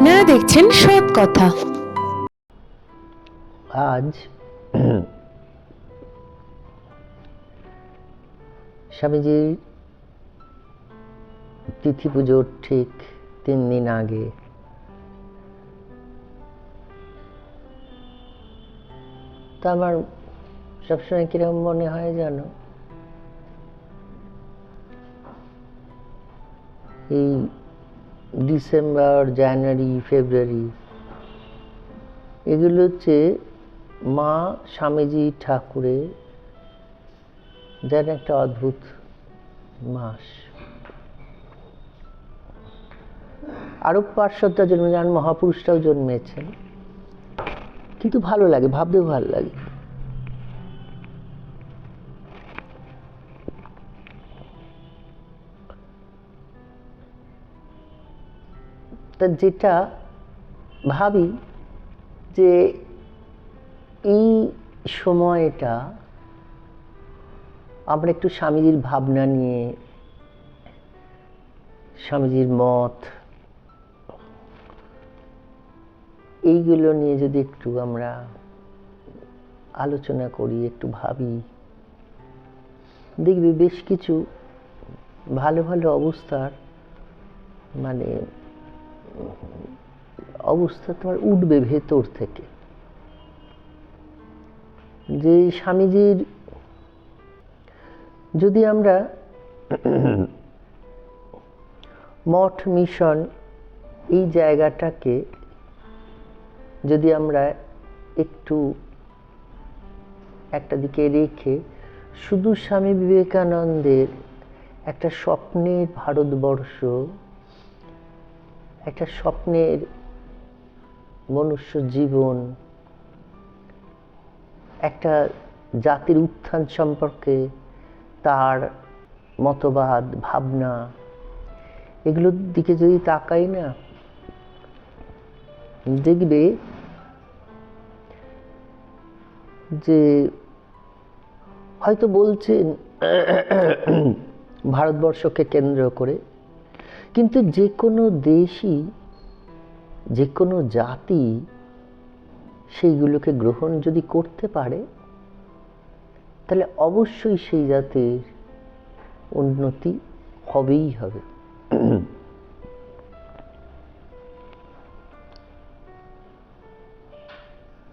আপনারা দেখছেন সৎ কথা। আজ স্বামীজির তিথি পুজোর ঠিক তিন দিন আগে তা আমার সবসময় কীরকম মনে হয় জানো? এই ডিসেম্বর, জানুয়ারি, ফেব্রুয়ারি। এগুলো হচ্ছে মা স্বামীজি ঠাকুরের যেন একটা অদ্ভুত মাস। আরও পার্শ্বতা জন্ম যান, মহাপুরুষরাও জন্মেছেন। কিন্তু ভালো লাগে, ভাবতেও ভালো লাগে। তা যেটা ভাবি যে এই সময়টা আমরা একটু স্বামীজির ভাবনা নিয়ে, স্বামীজির মত, এইগুলো নিয়ে যদি একটু আমরা আলোচনা করি, একটু ভাবি, দেখবি বেশ কিছু ভালো ভালো অবস্থার মানে অবস্থা তোমার উঠবে ভেতর থেকে। যে স্বামীজির যদি আমরা মঠ, মিশন এই জায়গাটাকে যদি আমরা একটু একটা দিকে রেখে শুধু স্বামী বিবেকানন্দের একটা স্বপ্নের ভারতবর্ষ একটা স্বপ্নের মনুষ্য জীবন, একটা জাতির উত্থান সম্পর্কে তার মতবাদ, ভাবনা, এগুলোর দিকে যদি তাকাই না, দেখবে যে হয়তো বলছেন ভারতবর্ষকে কেন্দ্র করে কিন্তু যে কোনো দেশই, যে কোনো জাতি সেইগুলোকে গ্রহণ যদি করতে পারে, তাহলে অবশ্যই সেই জাতির উন্নতি হবেই হবে।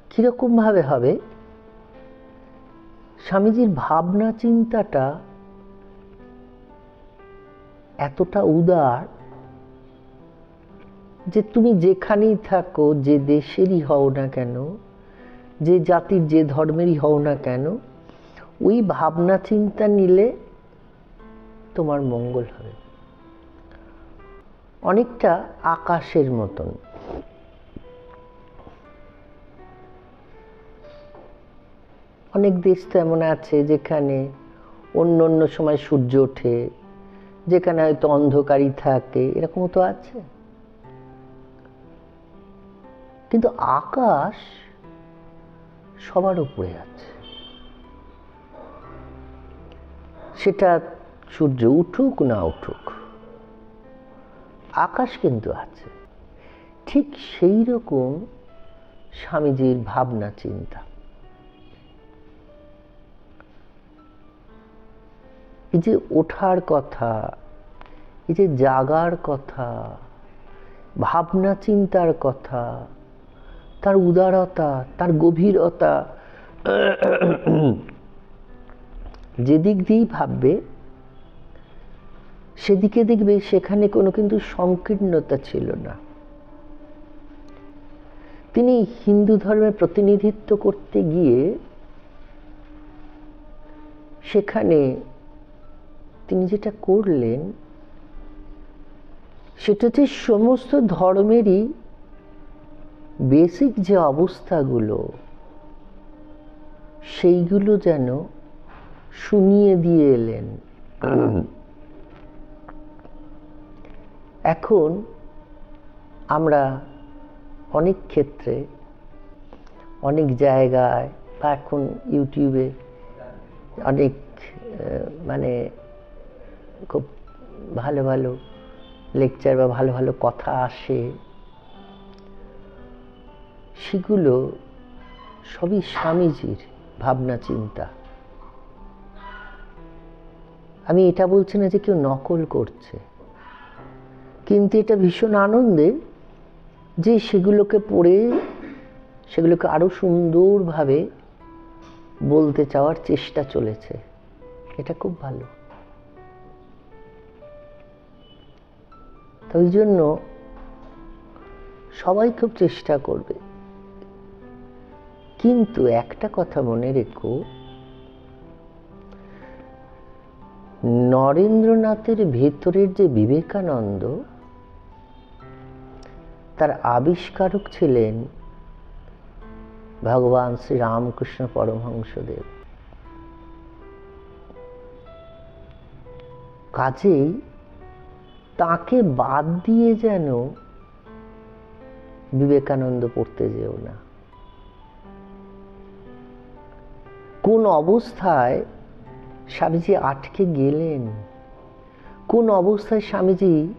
কীরকমভাবে হবে? স্বামীজির ভাবনা চিন্তাটা এতটা উদার যে তুমি যেখানেই থাকো, যে দেশেরই হও না কেন, যে জাতির, যে ধর্মেরই হও না কেন, ওই ভাবনা চিন্তা নিলে তোমার মঙ্গল হবে। অনেকটা আকাশের মতন। অনেক দেশ তো এমন আছে যেখানে অন্য অন্য সময় সূর্য ওঠে যেখানে হয়তো অন্ধকারই থাকে, এরকমও তো আছে। কিন্তু আকাশ সবার উপরে আছে। সেটা সূর্য উঠুক না উঠুক, আকাশ কিন্তু আছে। ঠিক সেই রকম স্বামীজির ভাবনা চিন্তা এই যে ওঠার কথা, এই যে জাগার কথা, ভাবনা চিন্তার কথা, তার উদারতা, তার গভীরতা, যেদিক দিয়েই ভাববে, সেদিকে দেখবে সেখানে কোনো কিন্তু সংকীর্ণতা ছিল না। তিনি হিন্দু ধর্মের প্রতিনিধিত্ব করতে গিয়ে সেখানে তিনি যেটা করলেন, সেটা হচ্ছে সমস্ত ধর্মেরই বেসিক যে অবস্থাগুলো, সেইগুলো যেন শুনিয়ে দিয়ে এলেন। এখন আমরা অনেক ক্ষেত্রে, অনেক জায়গায় বা এখন ইউটিউবে অনেক মানে খুব ভালো ভালো লেকচার বা ভালো ভালো কথা আসে, সেগুলো সবই স্বামীজির ভাবনা, চিন্তা। আমি এটা বলছি না যে কেউ নকল করছে, কিন্তু এটা ভীষণ আনন্দের যে সেগুলোকে পড়ে, সেগুলোকে আরও সুন্দরভাবে বলতে চাওয়ার চেষ্টা চলেছে। এটা খুব ভালো। ওই জন্য সবাই খুব চেষ্টা করবে। কিন্তু একটা কথা মনে রেখো, নরেন্দ্রনাথের ভেতরের যে বিবেকানন্দ, তার আবিষ্কারক ছিলেন ভগবান শ্রী রামকৃষ্ণ পরমহংসদেব। কাজেই তাকে বাদ দিয়ে যেন বিবেকানন্দ পড়তে যেও না। কোন অবস্থায় স্বামীজি আটকে গেলেন? কোন অবস্থায় স্বামীজি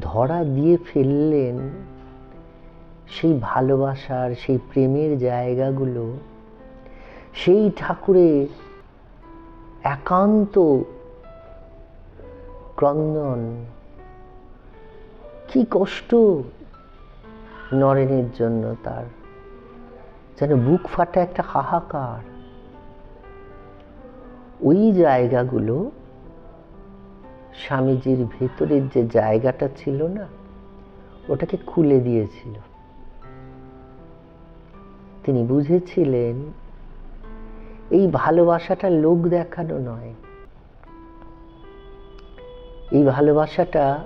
ধরা দিয়ে ফেললেন? সেই ভালোবাসার, সেই প্রেমের জায়গাগুলো, সেই ঠাকুরের একান্ত ক্রন্দন। কি কষ্ট নরেনের জন্য তার। যেন বুক ফাটা একটা হাহাকার। ওই জায়গাগুলো স্বামীজির ভেতরের যে জায়গাটা ছিল না, ওটাকে খুলে দিয়েছিল। তিনি বুঝেছিলেন, এই ভালোবাসাটা লোক দেখানো নয়। এই ভালোবাসাটা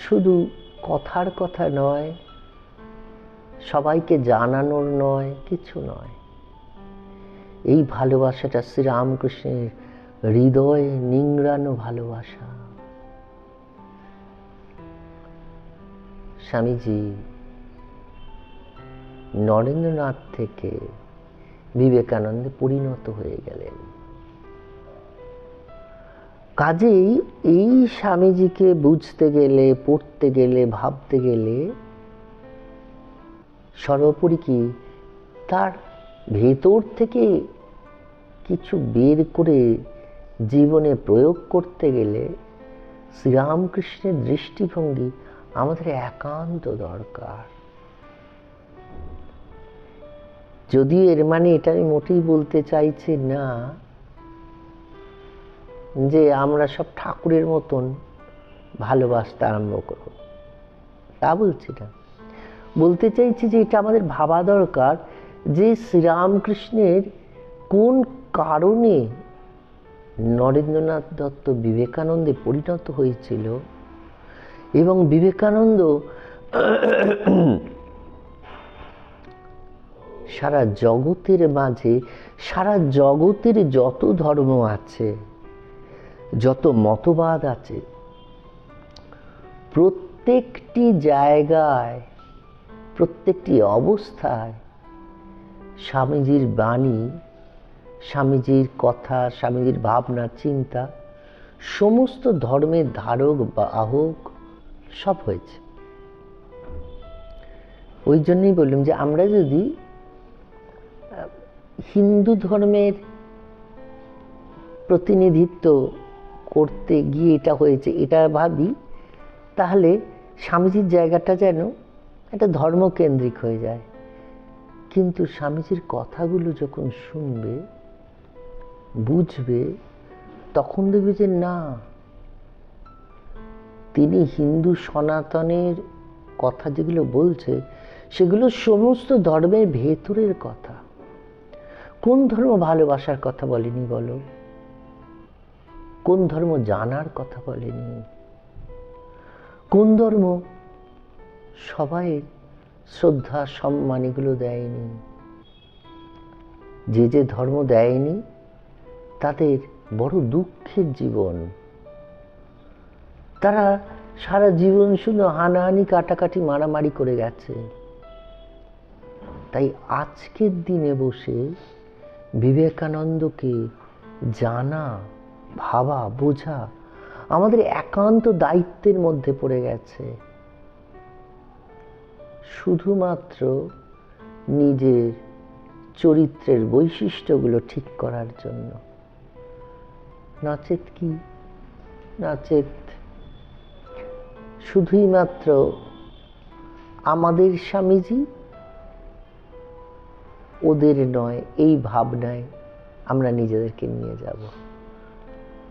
শুধু কথার কথা নয়, সবাইকে জানানোর নয়, কিছু নয়। এই ভালোবাসাটা শ্রীরামকৃষ্ণের হৃদয় নিংড়ানো ভালোবাসা। স্বামীজি, নরেন্দ্রনাথ থেকে বিবেকানন্দে পরিণত হয়ে গেলেন। কাজেই এই স্বামীজিকে বুঝতে গেলে, পড়তে গেলে, ভাবতে গেলে সর্বোপরি কি তার ভেতর থেকে কিছু বের করে জীবনে প্রয়োগ করতে গেলে শ্রীরামকৃষ্ণের দৃষ্টিভঙ্গি আমাদের একান্ত দরকার। যদিও এর মানে এটা আমি মোটেই বলতে চাইছি না যে আমরা সব ঠাকুরের মতন ভালোবাসতে আরম্ভ করব। তা বলছি না। বলতে চাইছি যে এটা আমাদের ভাবা দরকার যে শ্রীরামকৃষ্ণের কোন কারণে নরেন্দ্রনাথ দত্ত বিবেকানন্দে পরিণত হয়েছিল এবং বিবেকানন্দ সারা জগতের মাঝে, সারা জগতের যত ধর্ম আছে যত মতবাদ আছে, প্রত্যেকটি জায়গায়, প্রত্যেকটি অবস্থায় স্বামীজির বাণী, স্বামীজির কথা, স্বামীজির ভাবনা, চিন্তা, সমস্ত ধর্মের ধারক বাহক সব হয়েছে। ওই জন্যই বললাম যে আমরা যদি হিন্দু ধর্মের প্রতিনিধিত্ব করতে গিয়ে এটা হয়েছে, এটা ভাবি, তাহলে স্বামীজির জায়গাটা যেন একটা ধর্মকেন্দ্রিক হয়ে যায়। কিন্তু স্বামীজির কথাগুলো যখন শুনবে, বুঝবে, তখন দেখবে যে না, তিনি হিন্দু সনাতনের কথা যেগুলো বলছে, সেগুলো সমস্ত ধর্মের ভেতরের কথা। কোন ধর্ম ভালোবাসার কথা বলেনি বলো? কোন ধর্ম জানার কথা বলেনি? কোন ধর্ম সবাই শ্রদ্ধা, সম্মান এগুলো দেয়নি? যে যে ধর্ম দেয়নি, তাদের বড় দুঃখের জীবন। তারা সারা জীবন শুধু হানাহানি, কাটাকাটি, মারামারি করে গেছে। তাই আজকের দিনে বসে বিবেকানন্দকে জানা ভাবা, বোঝা আমাদের একান্ত দায়িত্বের মধ্যে পড়ে গেছে। শুধুমাত্র নিজের চরিত্রের বৈশিষ্ট্যগুলো ঠিক করার জন্য। নচেত কি? নচেত শুধুই মাত্র আমাদের স্বামীজি? ওদের নয়, এই ভাবনায় আমরা নিজেদেরকে নিয়ে যাব।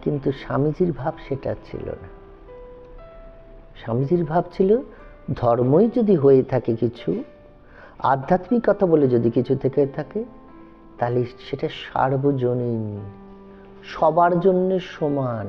কিন্তু স্বামীজির ভাব সেটা ছিল না। স্বামীজির ভাব ছিল, ধর্মই যদি হয়ে থাকে কিছু আধ্যাত্মিকতা বলে যদি কিছু থেকে থাকে, তাহলে সেটা সার্বজনীন, সবার জন্য সমান।